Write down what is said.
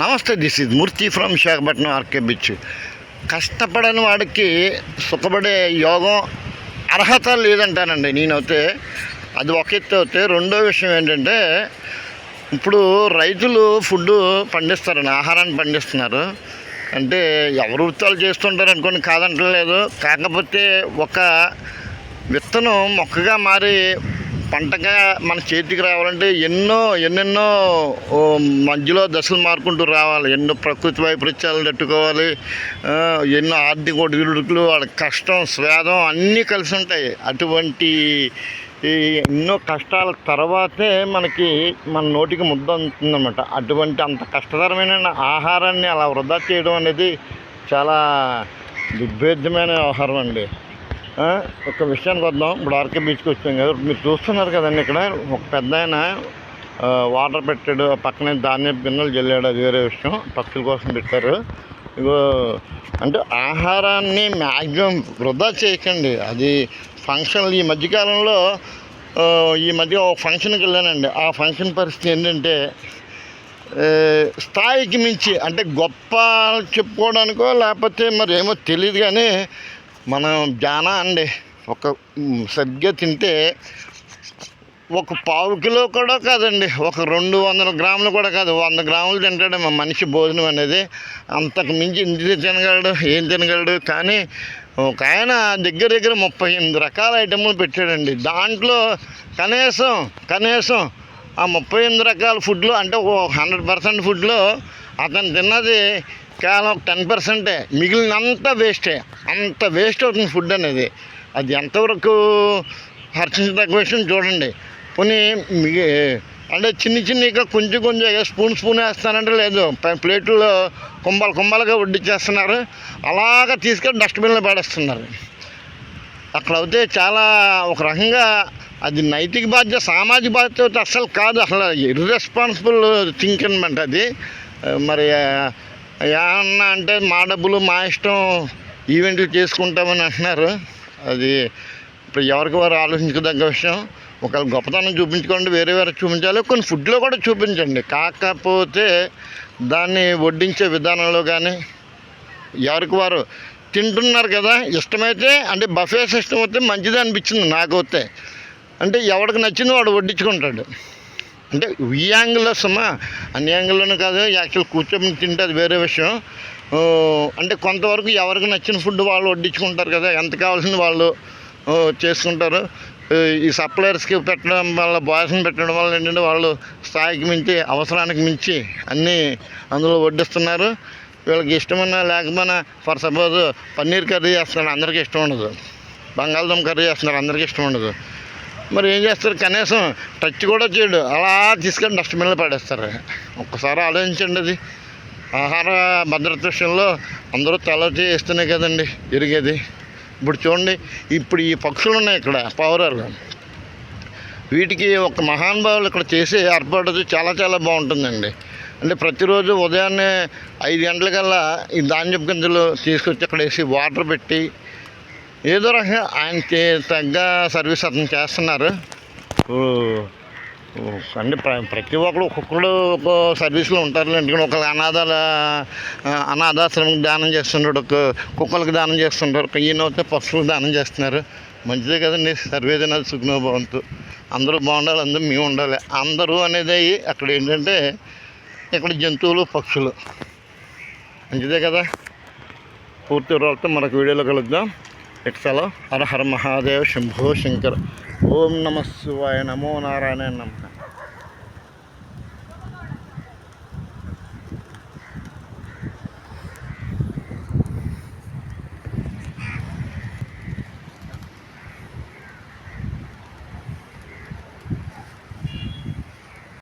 నమస్తే this is Murthy from Visakhapatnam RK beach కష్టపడని వాడికి సుఖపడే యోగం అర్హత లేదంటానండి. నేనైతే అది ఒక ఎత్తు అయితే రెండో విషయం ఏంటంటే ఇప్పుడు రైతులు ఫుడ్ పండిస్తారండి ఆహారాన్ని పండిస్తున్నారు. అంటే ఎవరు వృత్తాలు చేస్తుంటారు అనుకోని కాదంటలేదు. కాకపోతే ఒక విత్తనం మొక్కగా మారి పంటగా మన చేతికి రావాలంటే ఎన్నో ఎన్నెన్నో మధ్యలో దశలు మారుకుంటూ రావాలి. ఎన్నో ప్రకృతి వైపరీత్యాలు తట్టుకోవాలి. ఎన్నో ఆర్థిక ఒడిదుడుకులు వాళ్ళ కష్టం స్వేదం అన్నీ కలిసి ఉంటాయి అటువంటి ఈ ఎన్నో కష్టాల తర్వాతే మనకి మన నోటికి ముద్ద అందుతుందన్నమాట అటువంటి అంత కష్టతరమైన ఆహారాన్ని అలా వృధా చేయడం అనేది చాలా దుర్భేద్యమైన ఆహారం అండి. ఒక విషయానికి వద్దాం. ఇప్పుడు ఆర్కే బీచ్కి వచ్చాం కదా. మీరు చూస్తున్నారు కదండి ఇక్కడ. ఒక పెద్ద ఆయన వాటర్ పెట్టాడు. ఆ పక్కనే ధాన్యం గిన్నెలు జల్లాడు. అది వేరే విషయం. పక్షుల కోసం పెట్టారు. ఇగో అంటే ఆహారాన్ని మ్యాక్సిమం వృధా చేయకండి. అది ఫంక్షన్లు ఈ మధ్యకాలంలో ఈ మధ్య ఒక ఫంక్షన్కి వెళ్ళానండి. ఆ ఫంక్షన్ పరిస్థితి ఏంటంటే స్థాయికి మించి అంటే గొప్ప చెప్పుకోవడానికో లేకపోతే మరి ఏమో తెలియదు కానీ మనం జానా అండి. ఒక సరిగ్గా తింటే ఒక పావు కిలో కూడా కాదండి. ఒక రెండు వందల గ్రాములు కూడా కాదు. వంద గ్రాములు తింటాడు మా మనిషి భోజనం అనేది. అంతకు మించి ఇంటి తినగలడు ఏం తినగలడు. కానీ ఒక ఆయన దగ్గర దగ్గర ముప్పై ఎనిమిది రకాల ఐటెంలు పెట్టాడండి. దాంట్లో కనీసం కనీసం ఆ ముప్పై ఎనిమిది రకాల ఫుడ్లు అంటే ఓ హండ్రెడ్ పర్సెంట్ ఫుడ్లో అతను తిన్నది కేవలం టెన్ పర్సెంటే మిగిలినంతా వేస్టే అంత వేస్ట్ అవుతుంది ఫుడ్ అనేది. అది ఎంతవరకు హర్షించదగ్గ విషయం చూడండి. పోనీ మిగి అంటే చిన్ని చిన్నగా కొంచెం కొంచెం స్పూన్ స్పూన్ వేస్తానంటే లేదు. ప్లేట్లో కుంభాలు కుంభాలుగా వడ్డించేస్తున్నారు అలాగ తీసుకెళ్ళి డస్ట్బిన్లో పడేస్తున్నారు. అక్కడ అయితే చాలా ఒక రకంగా అది నైతిక బాధ్యత సామాజిక బాధ్యత అసలు కాదు. అసలు ఇర్రెస్పాన్సిబుల్ థింక్ అనమాట అది. మరి అన్న ఏమన్నా అంటే మా డబ్బులు మా ఇష్టం ఈవెంట్లు చేసుకుంటామని అంటున్నారు. అది ఇప్పుడు ఎవరికి వారు ఆలోచించదగ్గ విషయం. ఒకవేళ గొప్పతనం చూపించుకోండి వేరే వేరే చూపించాలి. కొన్ని ఫుడ్లో కూడా చూపించండి. కాకపోతే దాన్ని వడ్డించే విధానంలో కానీ ఎవరికి వారు తింటున్నారు కదా ఇష్టమైతే అంటే బఫే సిస్టమ్ అయితే మంచిది అనిపించింది నాకు అయితే. అంటే ఎవరికి నచ్చింది వాడు వడ్డించుకుంటాడు. అంటే ఈ యాంగిల్లో సుమా అన్ని యాంగిల్లోనూ కాదు యాక్చువల్ కూర్చొని తింటే అది వేరే విషయం. అంటే కొంతవరకు ఎవరికి నచ్చిన ఫుడ్ వాళ్ళు వడ్డించుకుంటారు కదా ఎంత కావాల్సింది వాళ్ళు చేసుకుంటారు. ఈ సప్లయర్స్కి పెట్టడం వల్ల బాయ్స్ని పెట్టడం వల్ల ఏంటంటే వాళ్ళు స్థాయికి మించి అవసరానికి మించి అన్నీ అందులో వడ్డిస్తున్నారు. వీళ్ళకి ఇష్టమైన లేకపోయినా ఫర్ సపోజ్ పన్నీర్ కర్రీ చేస్తున్నారు అందరికీ ఇష్టం ఉండదు. బంగాళదుంప కర్రీ చేస్తున్నారు అందరికీ ఇష్టం ఉండదు. మరి ఏం చేస్తారు? కనీసం టచ్ కూడా చేయడు. అలా తీసుకొని డస్ట్బిన్లో పడేస్తారు. ఒక్కసారి ఆలోచించండి అది. ఆహార భద్రత విషయంలో అందరూ తల చేస్తేనే కదండి ఎరిగేది ఇప్పుడు చూడండి ఇప్పుడు ఈ పక్షులు ఉన్నాయి ఇక్కడ పావురాలు వీటికి ఒక మహానుభావులు ఇక్కడ చేసే ఏర్పాటు చాలా చాలా బాగుంటుందండి. అంటే ప్రతిరోజు ఉదయాన్నే ఐదు గంటలకల్లా ఈ ధాన్యపు గింజలు తీసుకొచ్చి అక్కడ వేసి వాటర్ పెట్టి ఏదో రకంగా ఆయనకి తగ్గ సర్వీస్ అతను చేస్తున్నారు. అంటే ప్ర- ప్రతి ఒక్కరు ఒక్కొక్కడు ఒక సర్వీస్లో ఉంటారు ఎందుకంటే ఒకళ్ళు అనాథాల అనాథాశ్రమం దానం చేస్తుంటాడు ఒక కుక్కలకు దానం చేస్తుంటారు ఒక ఈయన వస్తే పశువులకు దానం చేస్తున్నారు. మంచిదే కదండి సర్వేదన సుగ్నో భవంతు అందరూ బాగుండాలి అందరూ మేము ఉండాలి. అందరూ అనేది అక్కడ ఏంటంటే ఇక్కడ జంతువులు పక్షులు. మంచిదే కదా? పూర్తి వివరాలతో మనకు వీడియోలో కలుద్దాం. ఎక్సలో హర హర మహాదేవ్ శంభో శంకర్. ఓం నమ శివాయ నమో నారాయణ నమ.